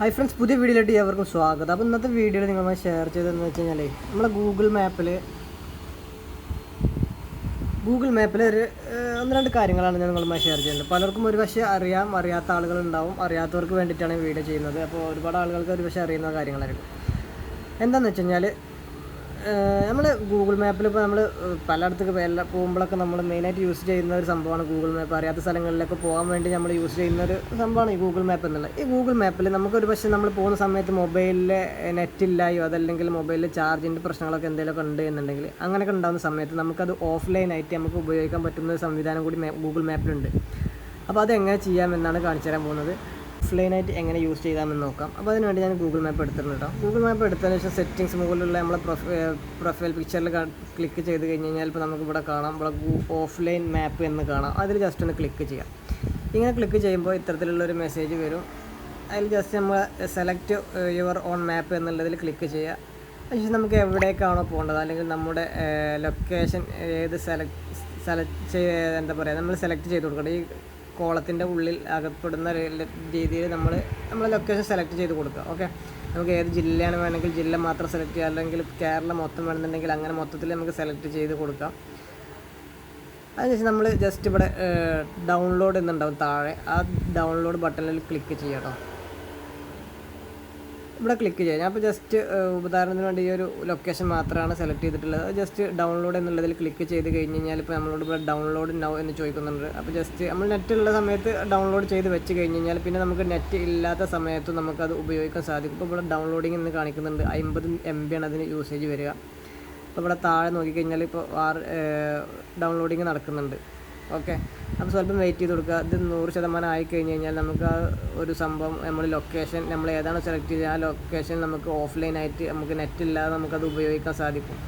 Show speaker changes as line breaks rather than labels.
Hi friends പുതിയ വീഡിയോയിലേക്ക് ഏവർക്കും സ്വാഗതം. അപ്പോൾ ഇന്നത്തെ വീഡിയോയിൽ നിങ്ങളുമായി ഷെയർ ചെയ്തതെന്ന് വെച്ച് കഴിഞ്ഞാൽ നമ്മളെ ഗൂഗിൾ മാപ്പിൽ ഗൂഗിൾ മാപ്പിൽ ഒരു ഒന്ന് രണ്ട് കാര്യങ്ങളാണ് ഞാൻ നിങ്ങളുമായി ഷെയർ ചെയ്യുന്നത്. പലർക്കും ഒരു പക്ഷേ അറിയാം അറിയാത്ത ആളുകൾ ഉണ്ടാവും അറിയാത്തവർക്ക് വേണ്ടിയിട്ടാണ് വീഡിയോ ചെയ്യുന്നത്. അപ്പോൾ ഒരുപാട് ആളുകൾക്ക് ഒരു പക്ഷേ അറിയുന്ന കാര്യങ്ങളായിരിക്കും. എന്താണെന്ന് വെച്ച് കഴിഞ്ഞാൽ നമ്മൾ ഗൂഗിൾ മാപ്പിൽ ഇപ്പോൾ നമ്മൾ പലയിടത്തേക്ക് എല്ലാ പോകുമ്പോഴൊക്കെ നമ്മൾ മെയിനായിട്ട് യൂസ് ചെയ്യുന്ന ഒരു സംഭവമാണ് ഗൂഗിൾ മാപ്പ് അറിയാത്ത സ്ഥലങ്ങളിലൊക്കെ പോകാൻ വേണ്ടി നമ്മൾ യൂസ് ചെയ്യുന്ന ഒരു സംഭവമാണ് ഈ ഗൂഗിൾ മാപ്പ് എന്നുള്ളത്. ഈ ഗൂഗിൾ മാപ്പിൽ നമുക്കൊരു പക്ഷേ നമ്മൾ പോകുന്ന സമയത്ത് മൊബൈലിലെ നെറ്റ് ഇല്ലായോ അതല്ലെങ്കിൽ മൊബൈലിൽ ചാർജിന്റെ പ്രശ്നങ്ങളൊക്കെ എന്തെങ്കിലുമൊക്കെ ഉണ്ട് എന്നുണ്ടെങ്കിൽ അങ്ങനെയൊക്കെ ഉണ്ടാകുന്ന സമയത്ത് നമുക്കത് ഓഫ്ലൈൻ ആയിട്ട് നമുക്ക് ഉപയോഗിക്കാൻ പറ്റുന്ന ഒരു സംവിധാനം കൂടി ഗൂഗിൾ മാപ്പിലുണ്ട് അപ്പോൾ അത് എങ്ങനെ ചെയ്യാമെന്നാണ് കാണിച്ചു തരാൻ പോകുന്നത്. ഓഫ്ലൈനായിട്ട് എങ്ങനെ യൂസ് ചെയ്യാമെന്ന് നോക്കാം. അപ്പോൾ അതിനുവേണ്ടി ഞാൻ ഗൂഗിൾ മാപ്പ് എടുത്തിട്ടുണ്ട് കേട്ടോ ഗൂഗിൾ മാപ്പ് എടുത്തതിന് ശേഷം സെറ്റിങ്സ് മുകളിലുള്ള നമ്മളെ പ്രൊഫൈൽ പിക്ചറിൽ ക്ലിക്ക് ചെയ്ത് കഴിഞ്ഞ് കഴിഞ്ഞാൽ ഇപ്പോൾ നമുക്ക് ഇവിടെ കാണാം. ഇവിടെ ഓഫ്ലൈൻ മാപ്പ് എന്ന് കാണാം. അതിൽ ജസ്റ്റ് ഒന്ന് ക്ലിക്ക് ചെയ്യാം. ഇങ്ങനെ ക്ലിക്ക് ചെയ്യുമ്പോൾ ഇത്തരത്തിലുള്ളൊരു മെസ്സേജ് വരും. അതിൽ ജസ്റ്റ് നമ്മൾ സെലക്ട് യുവർ ഓൺ മാപ്പ് എന്നുള്ളതിൽ ക്ലിക്ക് ചെയ്യുക അതിനുശേഷം നമുക്ക് എവിടേക്കാണോ പോകേണ്ടത്? അല്ലെങ്കിൽ നമ്മുടെ ലൊക്കേഷൻ ഏത് സെലക്ട് സെലക്ട് എന്താ പറയുക നമ്മൾ സെലക്ട് ചെയ്ത് കൊടുക്കണം ഈ കോളത്തിന്റെ ഉള്ളിൽ അകപ്പെടുന്ന രീതിയിൽ നമ്മൾ നമ്മൾ ലൊക്കേഷൻ സെലക്ട് ചെയ്ത് കൊടുക്കുക ഓക്കെ നമുക്ക് ഏത് ജില്ലയാണ് വേണമെങ്കിൽ ജില്ല മാത്രം സെലക്ട് ചെയ്യുക അല്ലെങ്കിൽ കേരളം മൊത്തം വേണമെന്നുണ്ടെങ്കിൽ അങ്ങനെ മൊത്തത്തിൽ നമുക്ക് സെലക്ട് ചെയ്ത് കൊടുക്കാം. അതിനുശേഷം നമ്മൾ ജസ്റ്റ് ഇവിടെ ഡൗൺലോഡ് എന്നുണ്ടാവും താഴെ. ആ ഡൗൺലോഡ് ബട്ടണിൽ ക്ലിക്ക് ചെയ്യാം കേട്ടോ ഇവിടെ ക്ലിക്ക് ചെയ്യാം. ഞാൻ അപ്പോൾ ജസ്റ്റ് ഉദാഹരണത്തിന് വേണ്ടി ഈ ഒരു ലൊക്കേഷൻ മാത്രമാണ് സെലക്ട് ചെയ്തിട്ടുള്ളത്. ജസ്റ്റ് ഡൗൺലോഡ് എന്നുള്ളതിൽ ക്ലിക്ക് ചെയ്ത് കഴിഞ്ഞ് കഴിഞ്ഞാൽ ഇപ്പോൾ നമ്മളോട് ഇവിടെ ഡൗൺലോഡ് നൗ എന്ന് ചോദിക്കുന്നുണ്ട്. അപ്പോൾ ജസ്റ്റ് നമ്മൾ നെറ്റ് ഉള്ള സമയത്ത് ഡൗൺലോഡ് ചെയ്ത് വെച്ച് കഴിഞ്ഞ് കഴിഞ്ഞാൽ പിന്നെ നമുക്ക് നെറ്റ് ഇല്ലാത്ത സമയത്ത് നമുക്കത് ഉപയോഗിക്കാൻ സാധിക്കും. ഇപ്പോൾ ഇവിടെ ഡൗൺലോഡിംഗ് എന്ന് കാണിക്കുന്നുണ്ട്. അമ്പത് എം ബി ആണ് അതിന് യൂസേജ് വരിക. അപ്പോൾ ഇവിടെ താഴെ നോക്കിക്കഴിഞ്ഞാൽ ഇപ്പോൾ ആറ് ഡൗൺലോഡിങ് നടക്കുന്നുണ്ട്. ഓക്കെ. അപ്പോൾ സ്വല്പം വെയിറ്റ് ചെയ്ത് കൊടുക്കുക. ഇത് നൂറ് ശതമാനം ആയി കഴിഞ്ഞ് കഴിഞ്ഞാൽ നമുക്ക് ആ ഒരു സംഭവം നമ്മൾ ലൊക്കേഷൻ നമ്മൾ ഏതാണ് സെലക്ട് ചെയ്യുക ആ ലൊക്കേഷൻ നമുക്ക് ഓഫ്ലൈനായിട്ട് നമുക്ക് നെറ്റ് ഇല്ലാതെ നമുക്കത് ഉപയോഗിക്കാൻ സാധിക്കും.